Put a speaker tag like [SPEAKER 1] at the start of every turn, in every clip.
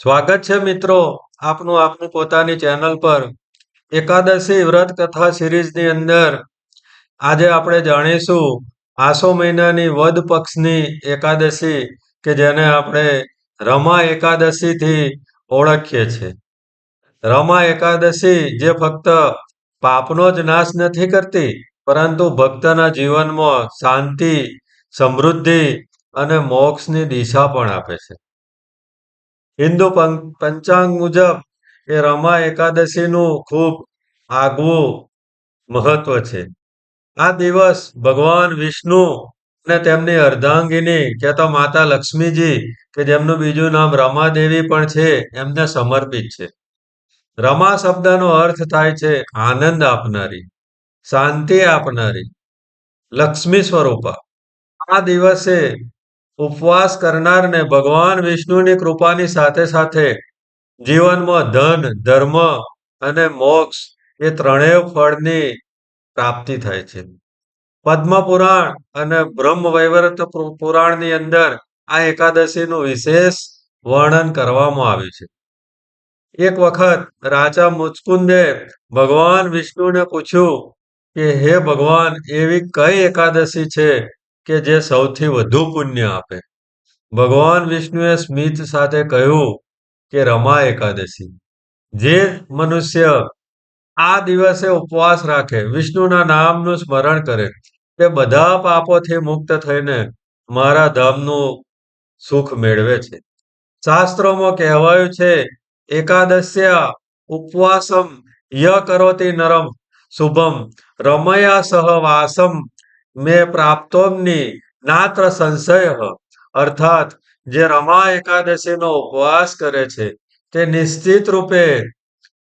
[SPEAKER 1] સ્વાગત છે મિત્રો આપનું આપની પોતાની ચેનલ પર એકાદશી વ્રત કથા સિરીઝની અંદર. આજે આપણે જાણીશું આસો મહિનાની વદ પક્ષની એકાદશી કે જેને આપણે રમા એકાદશીથી ઓળખીએ છીએ. રમા એકાદશી જે ફક્ત પાપનો જ નાશ નથી કરતી, પરંતુ ભક્તના જીવનમાં શાંતિ, સમૃદ્ધિ અને મોક્ષની દિશા પણ આપે છે. હિન્દુ પંચાંગ મુજબ એ રમા એકાદશીનું ખૂબ આગવું મહત્વ છે. આ દિવસ ભગવાન વિષ્ણુ અને તેમની અર્ધાંગીની, કે તો માતા લક્ષ્મીજી, કે જેમનું બીજું નામ રમાદેવી પણ છે, એમને સમર્પિત છે. રમા શબ્દનો અર્થ થાય છે આનંદ આપનારી, શાંતિ આપનારી, લક્ષ્મી સ્વરૂપા. આ દિવસે ઉપવાસ કરનારને ભગવાન વિષ્ણુની કૃપાની સાથે સાથે જીવનમાં ધન, ધર્મ અને મોક્ષ એ ત્રણેય ફળની પ્રાપ્તિ થાય છે. પદ્મ પુરાણ અને બ્રહ્મ વૈવર્ત પુરાણની અંદર આ એકાદશીનું વિશેષ વર્ણન કરવામાં આવ્યું છે. એક વખત રાજા મુચકુંદે ભગવાન વિષ્ણુને પૂછ્યું કે, હે ભગવાન, એવી કઈ એકાદશી છે કે જે સૌથી વધુ પુણ્ય આપે. ભગવાન વિષ્ણુએ સ્મિત સાથે કહ્યું કે રમા એકાદશી. જે મનુષ્ય આ દિવસે ઉપવાસ રાખે, વિષ્ણુના નામનું સ્મરણ કરે, તે બધા પાપોથી મુક્ત થઈને મારા ધામનું સુખ મેળવે છે. શાસ્ત્રોમાં કહેવાયું છે, એકાદશ્યા ઉપવાસમ ય કરોતિ નરમ, શુભમ રમયા સહ વાસમ મે પ્રાપ્તોમની નાત્ર સંશય અર્થાત, જે રમા એકાદશીનો ઉપવાસ કરે છે, તે નિશ્ચિત રૂપે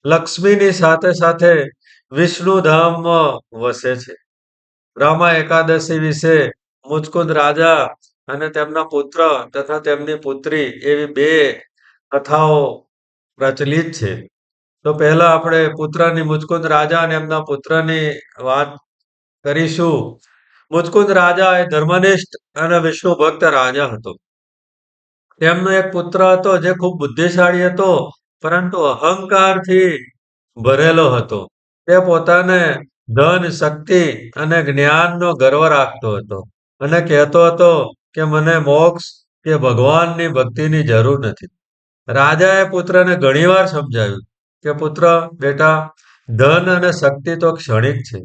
[SPEAKER 1] લક્ષ્મીની સાથે સાથે વિષ્ણુ ધામમાં વસે છે. રામા એકાદશી વિશે મુચકુંદ રાજા અને તેમના પુત્ર તથા તેમની પુત્રી એવી બે કથાઓ પ્રચલિત છે. તો પહેલા આપણે પુત્રની મુચકુંદ રાજા અને એમના પુત્રની વાત કરીશું. મુચકુંદ રાજા એ ધર્મનિષ્ઠ અને વિષ્ણુ ભક્ત રાજા હતો. તેમનો એક પુત્ર હતો જે ખૂબ બુદ્ધિશાળી હતો, પરંતુ અહંકારથી ભરેલો હતો. તે પોતાને ધન, શક્તિ અને જ્ઞાનનો ગર્વ રાખતો હતો અને કહેતો હતો કે મને મોક્ષ કે ભગવાનની ભક્તિની જરૂર નથી. રાજાએ પુત્રને ઘણીવાર સમજાવ્યું કે પુત્ર, બેટા, ધન અને શક્તિ તો ક્ષણિક છે.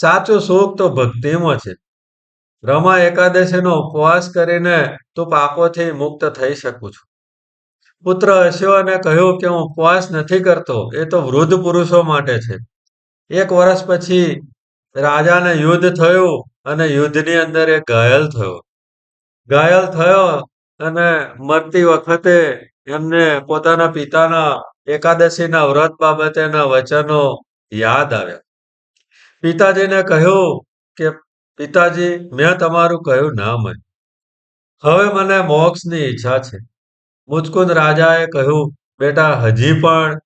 [SPEAKER 1] સાચું સુખ તો ભક્તિમાં છે. રમા એકાદશીનો ઉપવાસ કરીને તું પાપોથી મુક્ત થઈ શકું છું. પુત્ર અશ્વને કહ્યું કે હું ઉપવાસ નથી કરતો, એ તો વૃદ્ધ પુરુષો માટે છે. એક વર્ષ પછી રાજાને યુદ્ધ થયું અને યુદ્ધની અંદર એ ઘાયલ થયો. ઘાયલ થયો અને મરતી વખતે એમને પોતાના પિતાના એકાદશીના વ્રત બાબતેના વચનો યાદ આવ્યા. પિતાજીને કહ્યું કે, પિતાજી, મેં તમારું કહ્યું ના માન્યું. હવે મને મોક્ષની ઈચ્છા છે. મુચકુંદ રાજાએ કહ્યું, બેટા, હજી પણ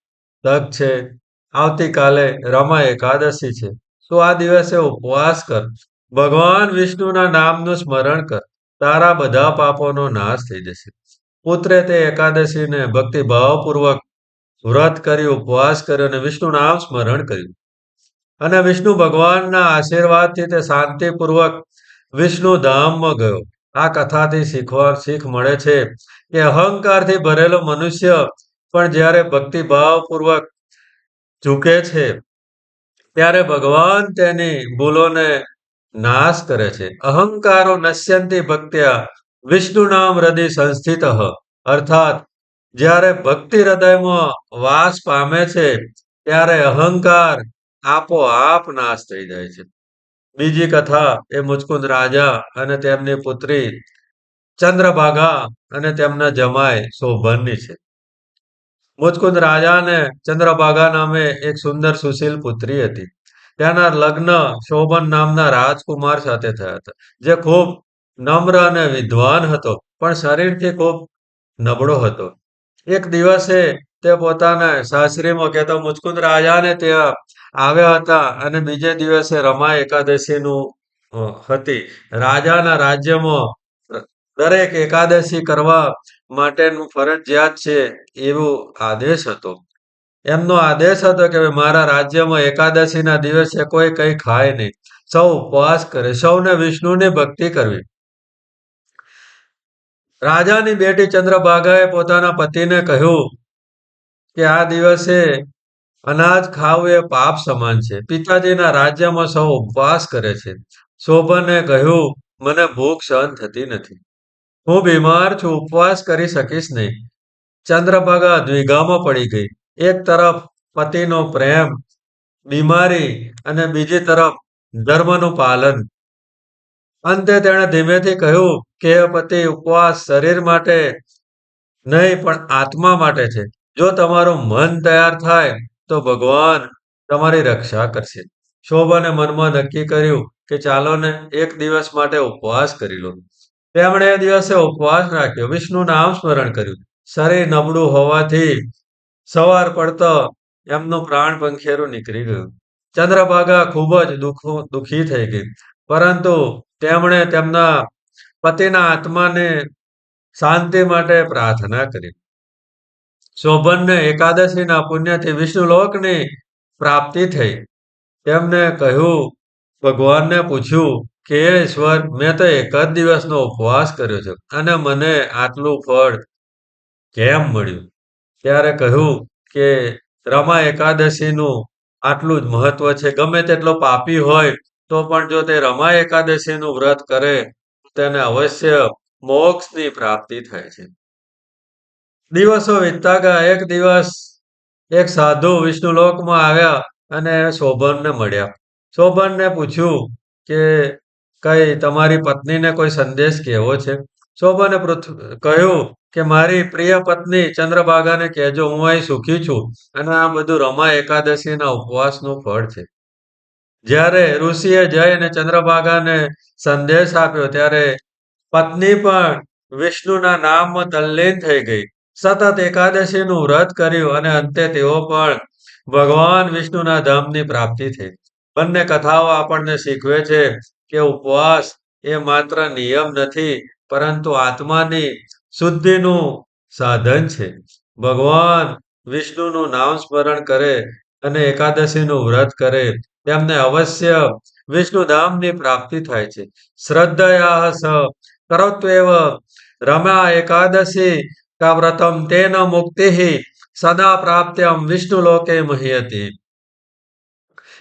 [SPEAKER 1] તક છે. આવતીકાલે રમા એકાદશી છે. તો આ દિવસે ઉપવાસ કર. ભગવાન વિષ્ણુના નામનું સ્મરણ કર. તારા બધા પાપોનો નાશ થઈ જશે. પુત્રે તે એકાદશીને ભક્તિભાવપૂર્વક વ્રત કરી ઉપવાસ કર્યો અને વિષ્ણુ નામ સ્મરણ કર્યું. અને વિષ્ણુ ભગવાનના આશીર્વાદથી તે શાંતિપૂર્વક વિષ્ણુ ધામમાં ગયો. આ કથાથી શીખવા, શીખ મળે છે કે અહંકારથી ભરેલો મનુષ્ય પણ જ્યારે ભક્તિભાવપૂર્વક ઝૂકે છે, ત્યારે ભગવાન તેની ભૂલોને નાશ કરે છે. અહંકારો નશ્યંતી ભક્ત્યા વિષ્ણુ નામ હૃદય સંસ્થિત. અર્થાત, જ્યારે ભક્તિ હૃદયમાં વાસ પામે છે, ત્યારે અહંકાર આપોઆપ નાશ થઈ જાય છે. બીજી કથા એ મુચકુંદ રાજા અને તેમની પુત્રી ચંદ્રભાગા અને તેમના જમાય શોભનની છે. મુચકુંદ રાજાને ચંદ્રભાગા નામે એક સુંદર સુશીલ પુત્રી હતી. તેના લગ્ન શોભન નામના રાજકુમાર સાથે થયા હતા, જે ખૂબ નમ્ર અને વિદ્વાન હતો, પણ શરીરથી ખૂબ નબળો હતો. એક દિવસે તે પોતાના સાસરીમાં કહેતો મુચકુંદ રાજાને ત્યાં આવ્યા હતા અને બીજે દિવસે રમા એકાદશીનું હતી રાજાના રાજ્યમાં દરેક એકાદશી કરવા માટેનું ફરજિયાત છે એવો આદેશ હતો. એમનો આદેશ હતો કે મારા રાજ્યમાં એકાદશીના દિવસે કોઈ કંઈ ખાય નહીં. સૌ ઉપવાસ કરે. સૌને વિષ્ણુની ભક્તિ કરવી. રાજાની બેટી ચંદ્રભાગાએ પોતાના પતિને કહ્યું કે આ દિવસે અનાજ ખાવું એ પાપ સમાન છે. પિતાજીના રાજ્યમાં સૌ ઉપવાસ કરે છે. શોભને કહ્યું મને ભૂખ સહન થતી નથી. હું બીમાર છું ઉપવાસ કરી શકીશ નહીં. ચંદ્રભાગા દ્વિગામાં પડી ગઈ. એક તરફ પતિનો પ્રેમ, બીમારી અને બીજી તરફ ધર્મનું પાલન. અંતે તેણે ધીમેથી કહ્યું કે પતિ ઉપવાસ શરીર માટે નહીં પણ આત્મા માટે છે. જો તમારું મન તૈયાર થાય, તો ભગવાન તમારી રક્ષા કરશે. શોભાને મનમાં નક્કી કર્યું કે ચાલો ને એક દિવસ માટે ઉપવાસ કરી લો. તેમણે એ દિવસે ઉપવાસ રાખ્યો. વિષ્ણુ નામ સ્મરણ કર્યું. શરીર નબળું હોવાથી સવાર પડતો એમનું પ્રાણ પંખેરું નીકળી ગયું. ચંદ્રભાગા ખૂબ જ દુઃખો, દુઃખી થઈ ગઈ. પરંતુ તેમણે તેમના પતિના આત્માને શાંતિ માટે પ્રાર્થના કરી. શોભનને એકાદશીના પુણ્યથી વિષ્ણુલોકની પ્રાપ્તિ થઈ. તેમને કહ્યું, ભગવાનને પૂછ્યું કે ઈશ્વર, મેં તો એક જ દિવસનો ઉપવાસ કર્યો છે અને મને આટલું ફળ કેમ મળ્યું? ત્યારે કહ્યું કે, રમા એકાદશીનું આટલું જ મહત્વ છે. ગમે તેટલો પાપી હોય તો પણ જો તે રમા એકાદશીનું વ્રત કરે, તેને અવશ્ય મોક્ષની પ્રાપ્તિ થાય છે. દિવસો વીતતા ગયા. એક દિવસ એક સાધુ વિષ્ણુલોકમાં આવ્યા અને શોભનને મળ્યા. શોભનને પૂછ્યું કે, કઈ તમારી પત્નીને કોઈ સંદેશ કહેવો છે? શોભને કહ્યું કે, મારી પ્રિય પત્ની, ચંદ્રભાગાને કહેજો, હું અહીં સુખી છું અને આ બધું રમા એકાદશીના ઉપવાસનું ફળ છે. જ્યારે ઋષિએ જઈને ચંદ્રભાગાને સંદેશ આપ્યો, ત્યારે પત્ની પણ વિષ્ણુના નામમાં તલ્લીન થઈ ગઈ. સતત એકાદશીનું વ્રત કર્યું અને અંતે તેઓ પણ ભગવાન વિષ્ણુના ધામની પ્રાપ્તિ થઈ. બંને કથાઓ આપણને શીખવે છે કે ઉપવાસ એ માત્ર નિયમ નથી, પરંતુ આત્માની શુદ્ધિનું સાધન છે. ભગવાન વિષ્ણુનું નામ સ્મરણ કરે અને એકાદશીનું વ્રત કરે, તેમને અવશ્ય વિષ્ણુધામની પ્રાપ્તિ થાય છે. શ્રદ્ધયા સ કરોત્વેવ રમા એકાદશી વ્રતમ તેન મુક્તિ સદા પ્રાપ્ત્યમ વિષ્ણુલોકે મહ્યતે.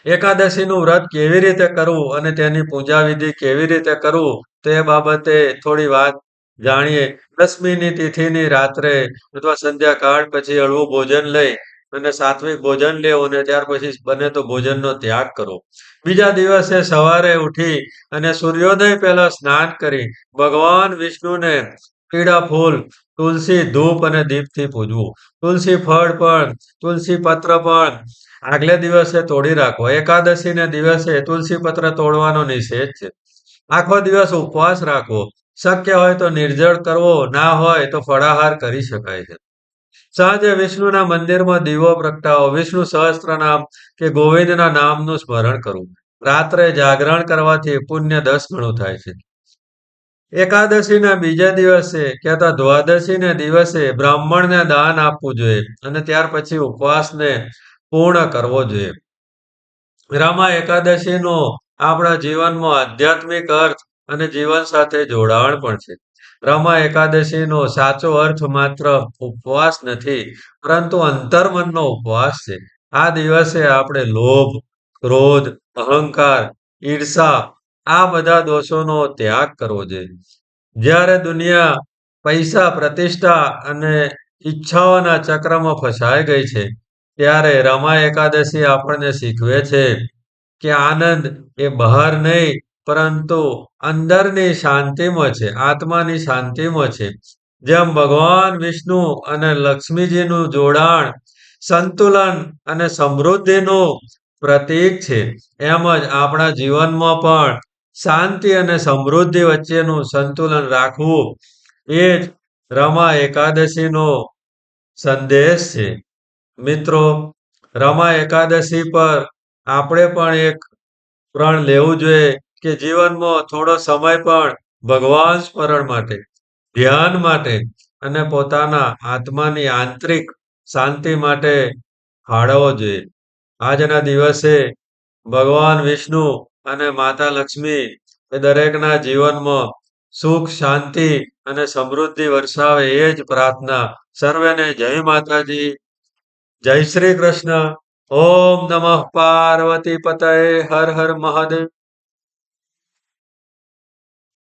[SPEAKER 1] એકાદશીનું વ્રત કેવી રીતે કરવું અને તેની પૂજા વિધિ કેવી રીતે કરવું તે બાબતે થોડી વાત જાણીએ. દસમીની તિથિની રાત્રે અથવા સંધ્યાકાળ પછી હળવું ભોજન લઈ અને સાત્વિક ભોજન લેવું અને ત્યાર પછી બને તો ભોજનનો ત્યાગ કરવો. બીજા દિવસે સવારે ઉઠી અને સૂર્યોદય પહેલા સ્નાન કરી ભગવાન વિષ્ણુને પીળા ફૂલ, તુલસી, ધૂપ અને દીપથી પૂજવું. તુલસી ફળ પણ, તુલસી પત્ર પણ આગલે દિવસે તોડી રાખવો. એકાદશીને દિવસે તુલસી પત્ર તોડવાનો નિષેધ છે. આખો દિવસ ઉપવાસ રાખવો. શક્ય હોય તો નિર્જળ કરવો, ના હોય તો ફળાહાર કરી શકાય છે. સાંજે વિષ્ણુના મંદિરમાં દીવો પ્રગટાવો. વિષ્ણુ સહસ્ત્રનામ કે ગોવિંદના નામનું સ્મરણ કરવું. રાત્રે જાગરણ કરવાથી પુણ્ય દસ ગણું થાય છે. એકાદશીના બીજા દિવસે કે તો દ્વાદશીના દિવસે બ્રાહ્મણને દાન આપવું જોઈએ અને ત્યાર પછી ઉપવાસને પૂર્ણ કરવો જોઈએ. રમા એકાદશીનો આપણા જીવનમાં આધ્યાત્મિક અર્થ અને જીવન સાથે જોડાણ પણ છે. રમા એકાદશીનો સાચો અર્થ માત્ર ઉપવાસ નથી પરંતુ અંતર્મનનો ઉપવાસ છે. આ દિવસે આપણે લોભ, ક્રોધ, અહંકાર, ઈર્ષા આ બધા દોષોનો ત્યાગ કરવો જોઈએ. જ્યારે દુનિયા પૈસા, પ્રતિષ્ઠા અને ઈચ્છાઓના ચક્રમાં ફસાઈ ગઈ છે ત્યારે રમા એકાદશી આપણને શીખવે છે કે આનંદ એ બહાર નહીં પરંતુ અંદરની શાંતિમાં છે, આત્માની શાંતિમાં છે. જેમ ભગવાન વિષ્ણુ અને લક્ષ્મીજીનું જોડાણ સંતુલન અને સમૃદ્ધિનું પ્રતીક છે એમ જ આપણા જીવનમાં પણ શાંતિ અને સમૃદ્ધિ વચ્ચેનું સંતુલન રાખવું એ જ રમા એકાદશીનો સંદેશ છે. મિત્રો, રમા એકાદશી પર આપણે પણ એક પ્રણ લેવું જોઈએ કે જીવનમાં થોડો સમય પણ ભગવાન સ્મરણ માટે, ધ્યાન માટે અને પોતાના આત્માની આંતરિક શાંતિ માટે ફાળવવો જોઈએ આજના દિવસે ભગવાન વિષ્ણુ અને માતા લક્ષ્મી એ દરેકના જીવનમાં સુખ, શાંતિ અને સમૃદ્ધિ વરસાવે એ જ પ્રાર્થના. સર્વેને જય માતાજી. જય શ્રી કૃષ્ણ. ઓમ નમઃ પાર્વતી પતય. હર હર મહાદેવ.